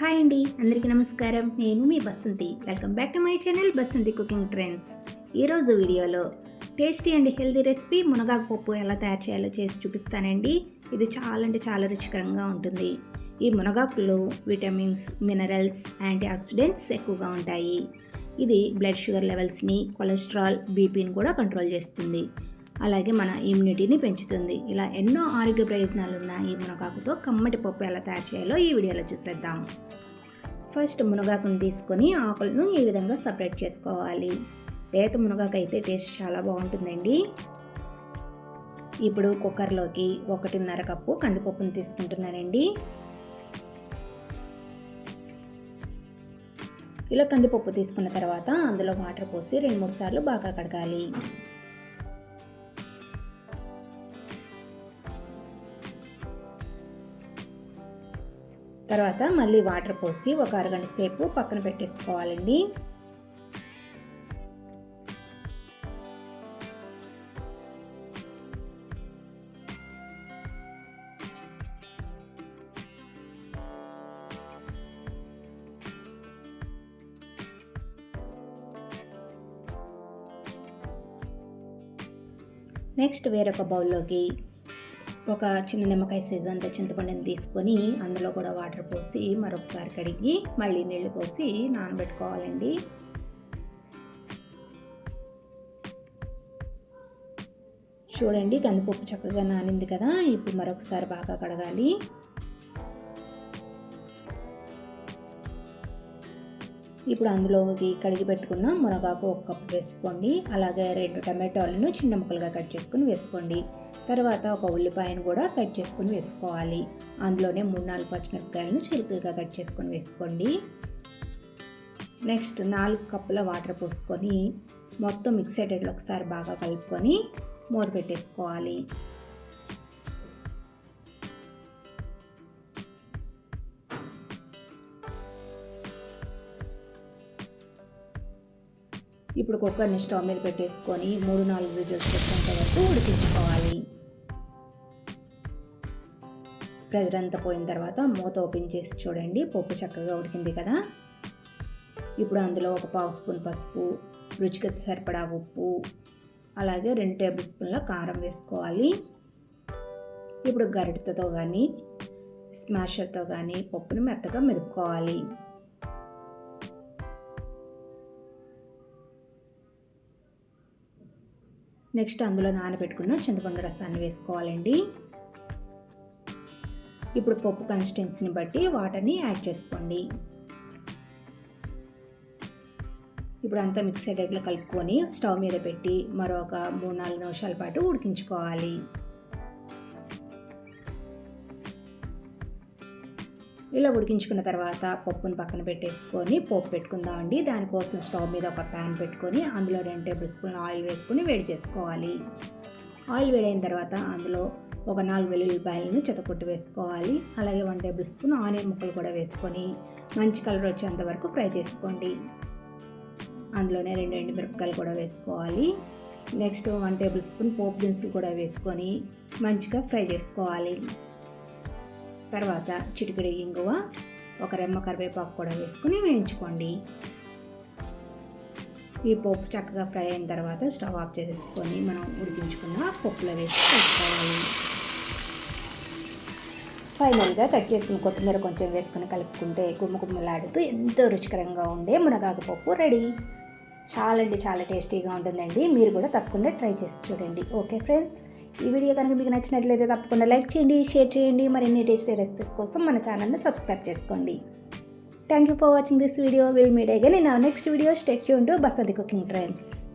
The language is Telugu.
హాయ్ అండి అందరికీ నమస్కారం. నేను మీ Basanthi. Welcome back to my channel Basanthi cooking trends ఈరోజు వీడియోలో టేస్టీ అండ్ హెల్దీ రెసిపీ మునగాకు పప్పు ఎలా తయారు చేయాలో చేసి చూపిస్తానండి. ఇది చాలా అంటే చాలా రుచికరంగా ఉంటుంది. ఈ మునగాకులో విటమిన్స్ మినరల్స్ యాంటీ ఆక్సిడెంట్స్ ఎక్కువగా ఉంటాయి. ఇది బ్లడ్ షుగర్ లెవెల్స్ని కొలెస్ట్రాల్ బీపీని కూడా కంట్రోల్ చేస్తుంది. అలాగే మన ఇమ్యూనిటీని పెంచుతుంది. ఇలా ఎన్నో ఆరోగ్య ప్రయోజనాలు ఉన్న ఈ మునగాకుతో కమ్మటి పప్పు ఎలా తయారు చేయాలో ఈ వీడియోలో చూసేద్దాం. ఫస్ట్ మునగాకును తీసుకొని ఆకులను ఈ విధంగా సపరేట్ చేసుకోవాలి. లేత మునగాకు అయితే టేస్ట్ చాలా బాగుంటుందండి. ఇప్పుడు కుక్కర్లోకి ఒకటిన్నర కప్పు కందిపప్పును తీసుకుంటున్నానండి. ఇలా కందిపప్పు తీసుకున్న తర్వాత అందులో వాటర్ పోసి రెండు మూడు సార్లు బాగా కడగాలి. తర్వాత మళ్ళీ వాటర్ పోసి ఒక అరగంట సేపు పక్కన పెట్టేసుకోవాలండి. నెక్స్ట్ వేరొక బౌల్లోకి ఒక చిన్న నిమ్మకాయ సైజ్ అంత చింతపండుని తీసుకొని అందులో కూడా వాటర్ పోసి మరొకసారి కడిగి మళ్ళీ నీళ్ళు పోసి నానబెట్టుకోవాలండి. చూడండి కందిపప్పు చక్కగా నానింది కదా ఇప్పుడు మరొకసారి బాగా కడగాలి. ఇప్పుడు అందులోకి కడిగి పెట్టుకున్న మునగాకు ఒక కప్పు వేసుకోండి. అలాగే రెండు టమాటోలను చిన్న ముక్కలుగా కట్ చేసుకుని వేసుకోండి. తర్వాత ఒక ఉల్లిపాయను కూడా కట్ చేసుకుని వేసుకోవాలి. అందులోనే మూడు నాలుగు పచ్చిమిరపకాయలను చిలుకలుగా కట్ చేసుకొని వేసుకోండి. నెక్స్ట్ నాలుగు కప్పుల వాటర్ పోసుకొని మొత్తం మిక్స్ అయ్యేటట్లు ఒకసారి బాగా కలుపుకొని మూత పెట్టేసుకోవాలి. ఇప్పుడు కుక్కర్ని స్టవ్ మీద పెట్టేసుకొని మూడు నాలుగు విజిల్స్ వచ్చేంత వరకు ఉడికించుకోవాలి. ప్రెజర్ అంతా పోయిన తర్వాత మూత ఓపెన్ చేసి చూడండి పప్పు చక్కగా ఉడికింది కదా. ఇప్పుడు అందులో ఒక పావు స్పూన్ పసుపు రుచికి సరిపడా ఉప్పు అలాగే రెండు టేబుల్ స్పూన్ల కారం వేసుకోవాలి. ఇప్పుడు గరిటతో కానీ స్మాషర్తో కానీ పప్పుని మెత్తగా మెదుపుకోవాలి. నెక్స్ట్ అందులో నానబెట్టుకున్న చింతపండు రసాన్ని వేసుకోవాలండి. ఇప్పుడు పప్పు కన్సిస్టెన్సీని బట్టి వాటర్ని యాడ్ చేసుకోండి. ఇప్పుడు అంతా మిక్స్ అయ్యేటట్లు కలుపుకొని స్టవ్ మీద పెట్టి మరొక మూడు నాలుగు నిమిషాల పాటు ఉడికించుకోవాలి. ఇలా ఉడికించుకున్న తర్వాత పప్పును పక్కన పెట్టేసుకొని పోపు పెట్టుకుందామండి. దానికోసం స్టవ్ మీద ఒక ప్యాన్ పెట్టుకొని అందులో రెండు టేబుల్ స్పూన్ ఆయిల్ వేసుకొని వేడి చేసుకోవాలి. ఆయిల్ వేడైన తర్వాత అందులో ఒక నాలుగు వెల్లుల్లిపాయలను చెతకొట్టు వేసుకోవాలి. అలాగే వన్ టేబుల్ స్పూన్ ఆనియన్ ముక్కలు కూడా వేసుకొని మంచి కలర్ వచ్చేంత వరకు ఫ్రై చేసుకోండి. అందులోనే రెండు ఎండు మిరపకాయలు కూడా వేసుకోవాలి. నెక్స్ట్ వన్ టేబుల్ స్పూన్ పోపు దినుసులు కూడా వేసుకొని మంచిగా ఫ్రై చేసుకోవాలి. తర్వాత చిటికెడు ఇంగువ ఒక రెమ్మ కరివేపాకు కూడా వేసుకుని వేయించుకోండి. ఈ పప్పు చక్కగా ఫ్రై అయిన తర్వాత స్టవ్ ఆఫ్ చేసేసుకొని మనం ఉడికించుకున్న పప్పులో వేసి కలుపుకోవాలి ఫైనల్గా కట్ చేసుకుని కొత్తిమీర కొంచెం వేసుకుని కలుపుకుంటే గుమ్మగుమ్మలాడుతూ ఎంతో రుచికరంగా ఉండే మునగాకు పప్పు రెడీ. చాలా అంటే చాలా టేస్టీగా ఉంటుందండి. మీరు కూడా తప్పకుండా ట్రై చేసి చూడండి. ఓకే ఫ్రెండ్స్ ఈ వీడియో కనుక మీకు నచ్చినట్లయితే తప్పకుండా లైక్ చేయండి షేర్ చేయండి మరిన్ని టేస్టీ రెసిపీస్ కోసం మన ఛానల్ని సబ్స్క్రైబ్ చేసుకోండి. Thank you for watching this video will meet again in next video stay Yoon to Basanti cooking trends